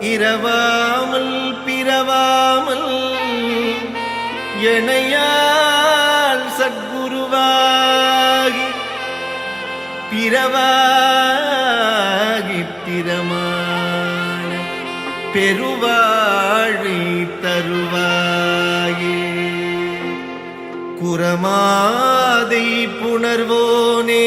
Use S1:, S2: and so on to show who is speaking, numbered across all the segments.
S1: இரவாமல் பிறவாமல் எனையால் சத்குருவாகி பிறவாகி திறமான பெருவாழி தருவாயே. குரமாதை புணர்வோனே.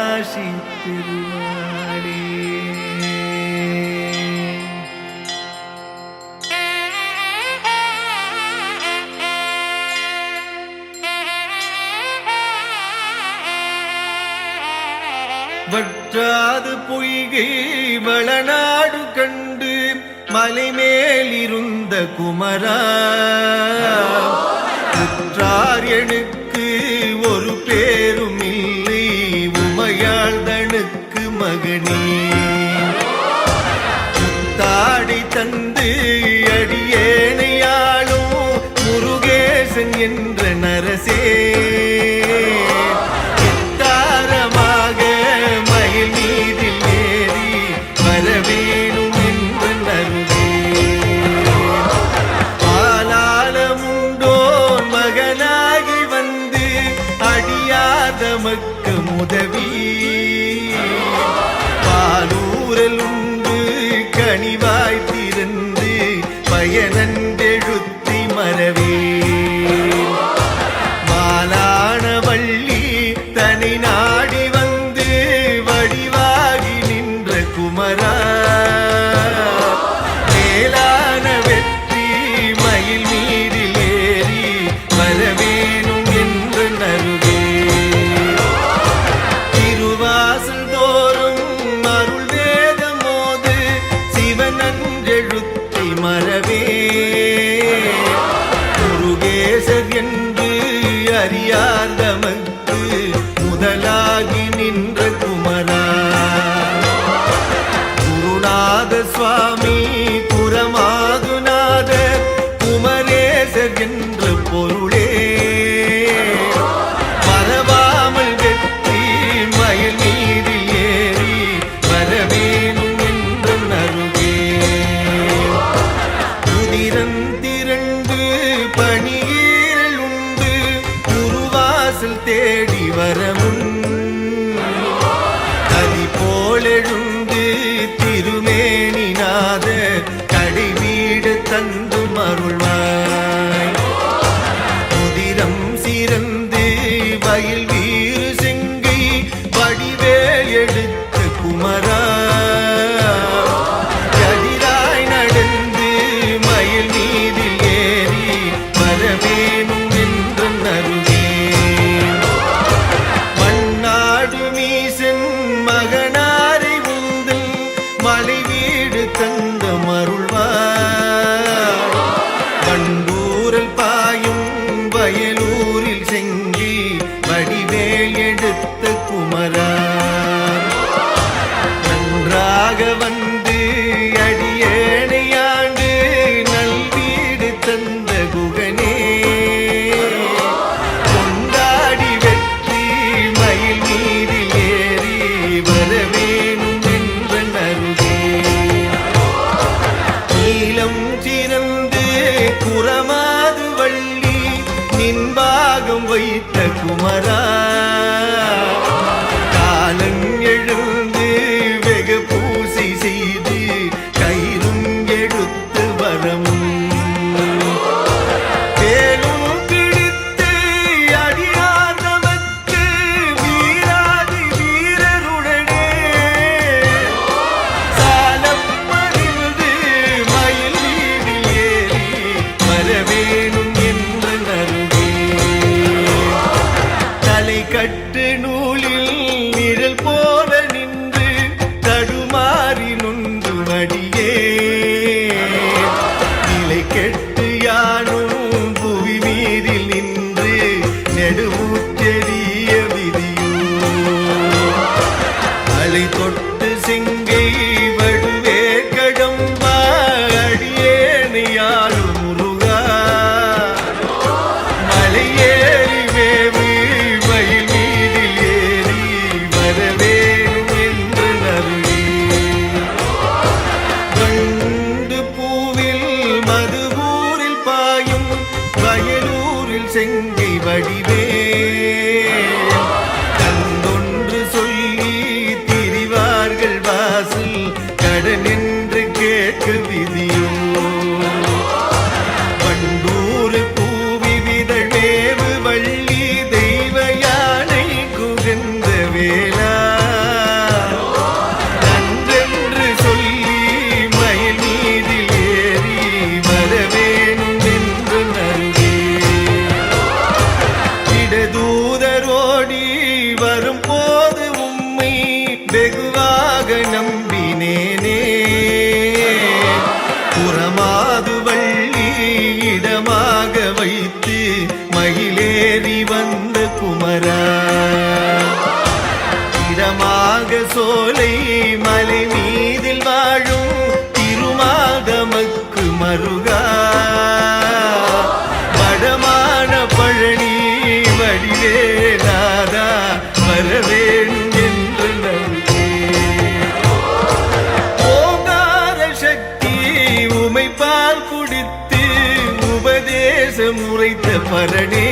S1: மலைமேல் இருந்த குமரா. குற்றார் எனக்கு ஒரு பேரும் இல்லை உமையாழ்தனுக்கு மகனே. தாடி தந்து குமரா செங்கை பரடே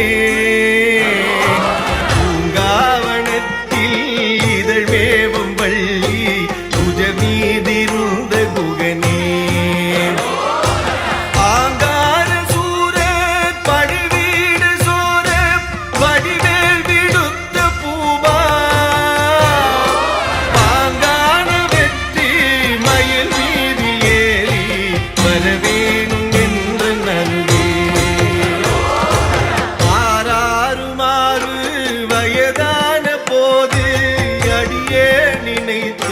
S1: நினைத்த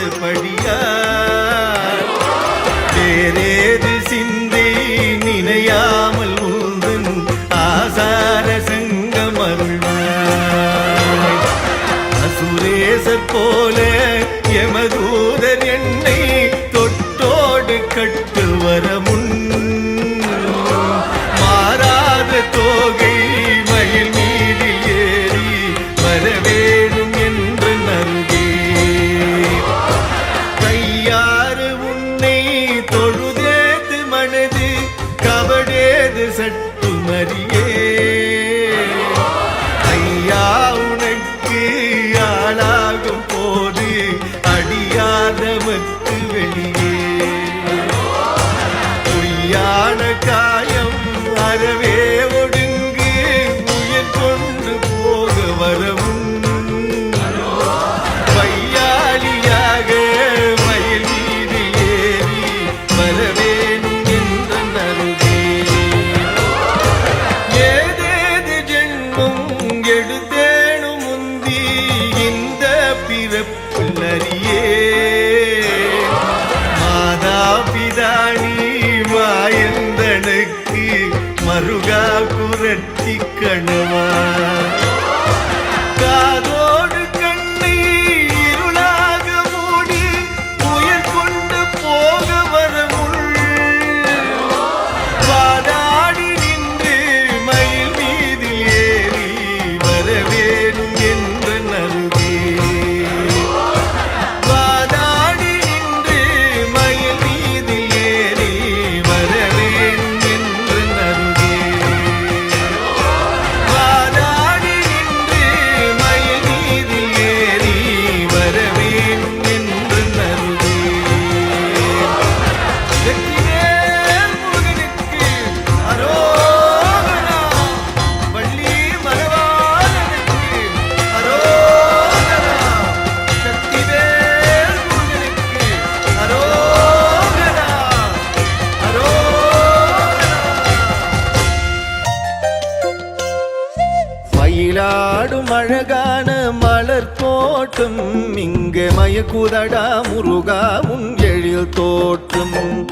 S1: குதடா முருகா உன் எழில் தோற்றும்.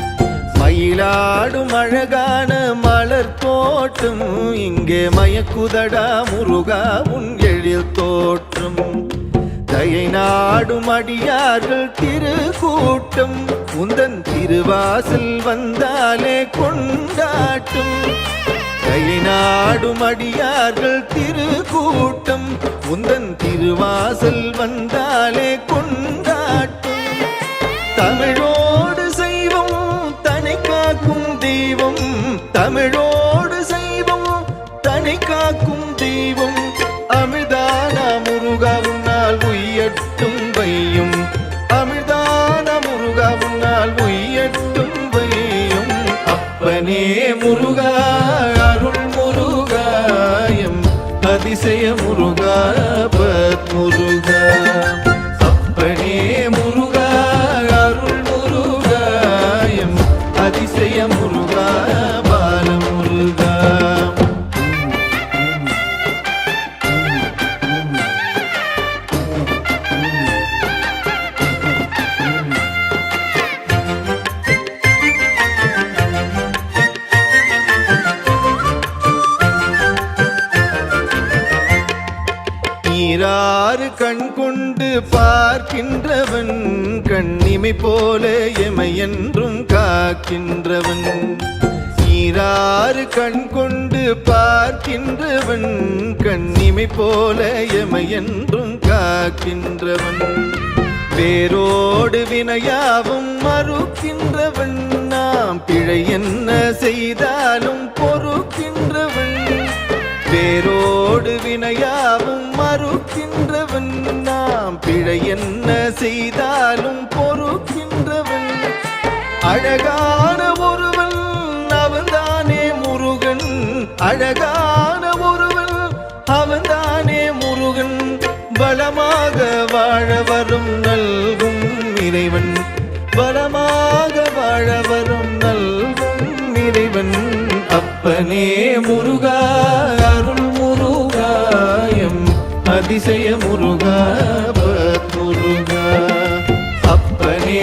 S1: மயிலாடும் அழகான மலர் தோற்றும். இங்கே மயக்குதடா முருகா உன் எழில் தோற்றும். தயை நாடும் அடியார்கள் திருக்கூட்டம். உந்தன் திருவாசல் வந்தாலே கொண்டாட்டும். கைநாடும் அடியார்கள் திருக்கூட்டம். உந்தன் திருவாசல் வந்தாலே கொண்டு முருகா கண் கொண்டு பார்க்கின்றவன் கண்ணிமை போல எமை என்றும் காக்கின்றவன். ஈராறு கண் கொண்டு பார்க்கின்றவன் கண்ணிமை போல எமை என்றும் காக்கின்றவன். வேரோடு வினையாவும் மறுக்கின்றவன் நாம் பிழை என்ன செய்தாலும் பொறுக்கின்றவன். வேரோடு வினையாவும் மறுக்கின்ற மறுக்கின்றவன் நாம் பிழை என்ன செய்தாலும் பொறுக்கின்றவன். அழகான ஒருவன் அவன்தானே முருகன். அழகான ஒருவன் அவன்தானே முருகன். பலமாக வாழ வரும் நல்கும் இறைவன். பலமாக வாழ வரும் நல்கும் இறைவன். அப்பனே முருகா அதிசய முருகா முருகா அப்பனே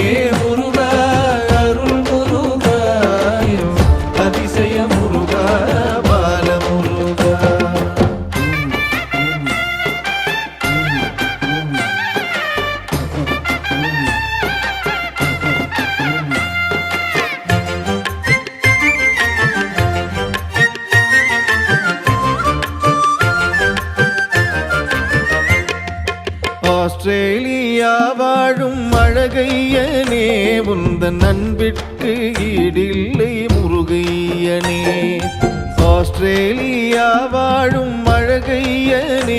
S1: ஆஸ்திரேலியா வாழும் அழகையனே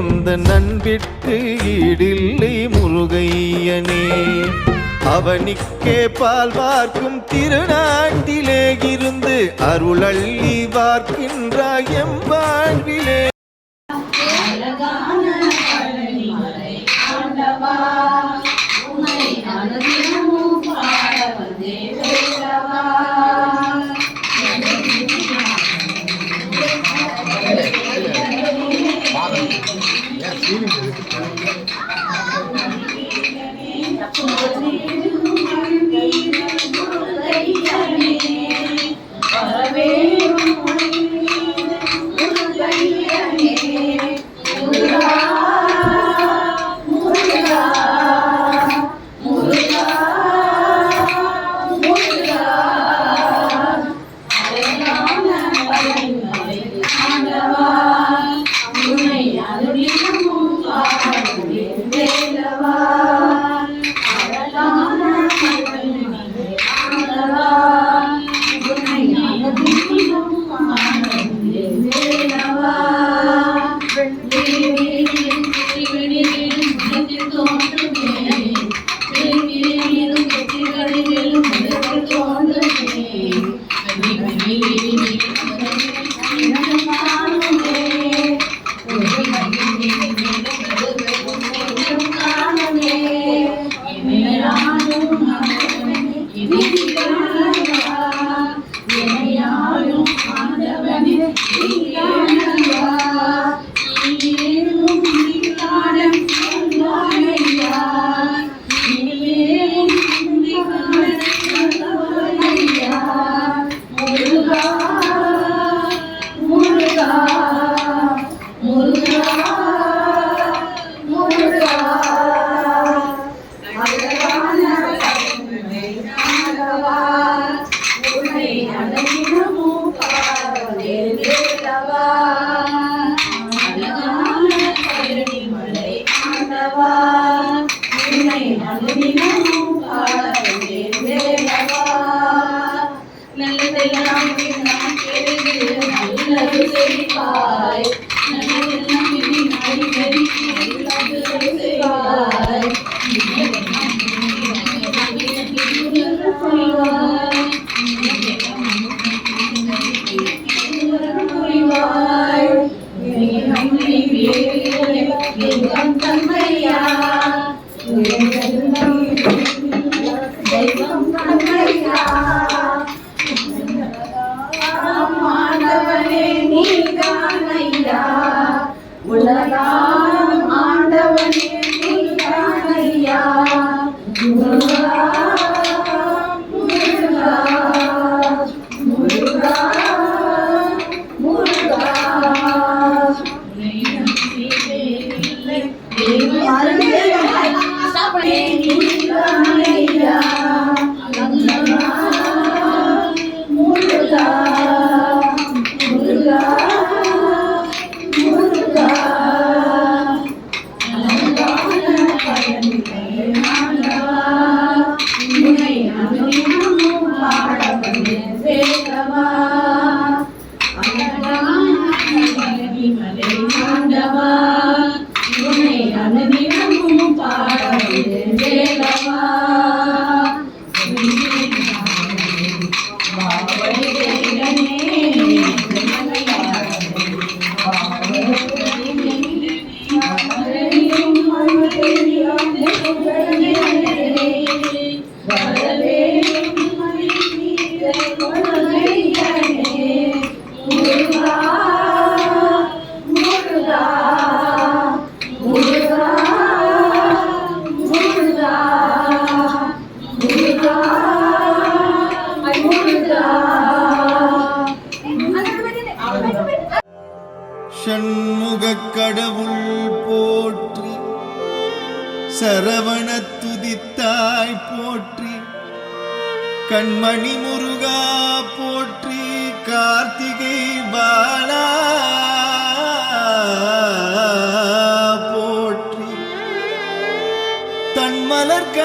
S1: உந்தன் அன்பிற்கு ஈடில்லை முருகையனே. அவனிக்கே பால் பார்க்கும் திருநாட்டிலே இருந்து அருளள்ளி பார்க்கின்றாய் எம் வாழ்விலே.
S2: அழகான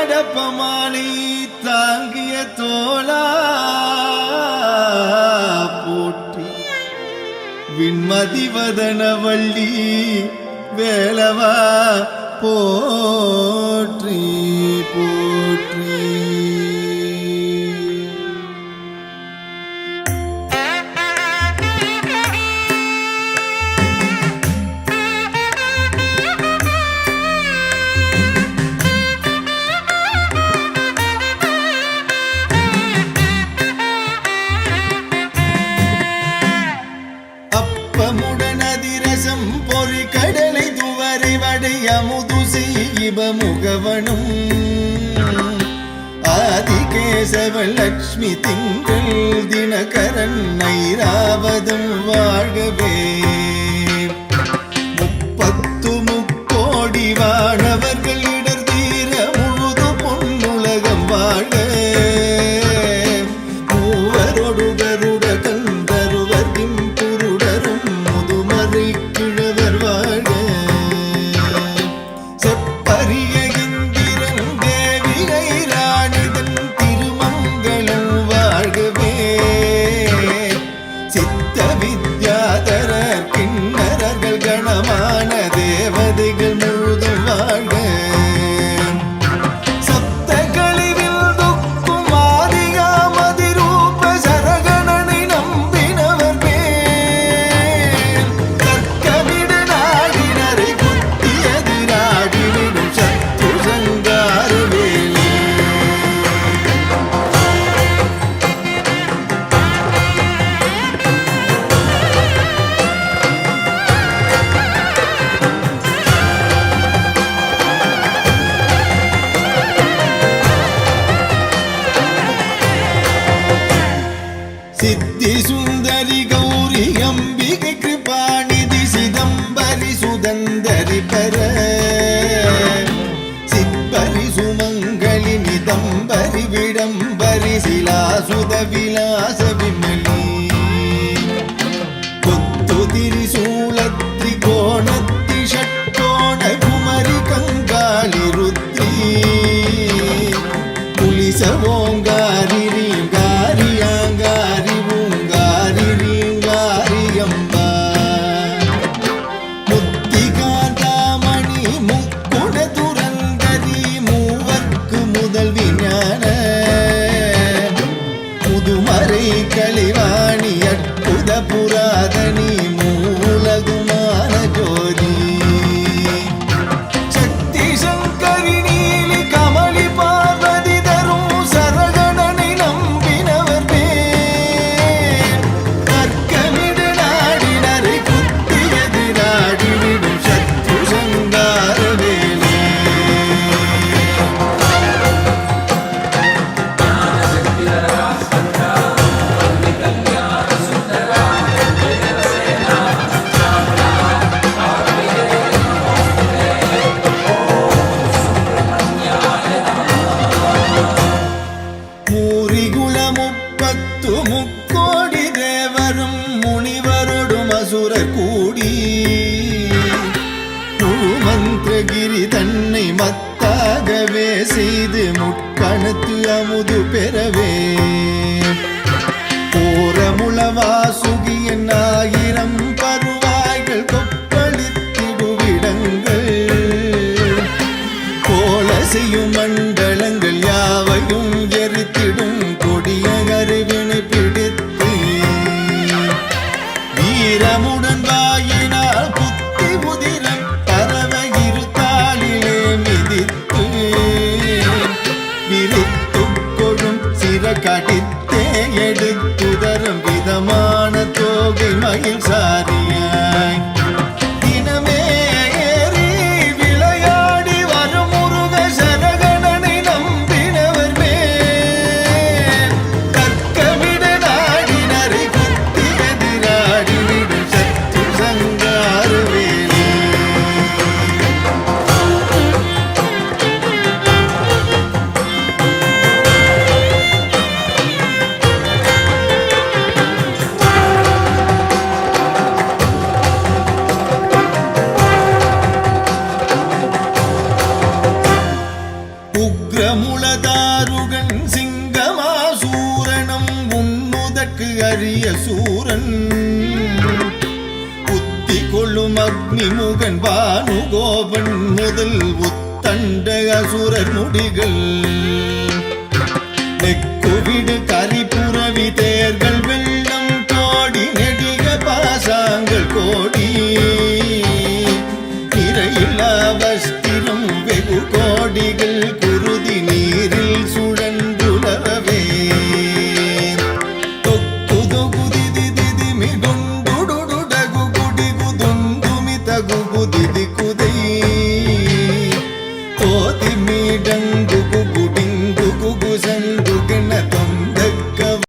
S1: விடப்பமானி தாங்கிய தோழா போற்றி. விண்மதிவதன வள்ளி வேலவா போற்றி. தீபமுகவனும் ஆதிகேசவன் லக்ஷ்மி திங்கள் தினகரன் ஐராவதும் வாழ்கவே. முப்பத்து முக்கோடி வாழ வித்யாதரர் அழகிரி தன்னை மத்தாகவே செய்து முட்கணத்து அமுது பெறவே. போரமுளவா சுகியன் ஆகி விளக்கு அரிய சூரன். புத்தி கொள்ளும் அக்னி முகன் பானுகோபன் முதல் உத்தண்ட அசுரர் முடிகள். நெக்குவிடு கரிபுரவி தேர்கள் வெள்ளம் கோடி நெடிய பாசாங்கள் கோடி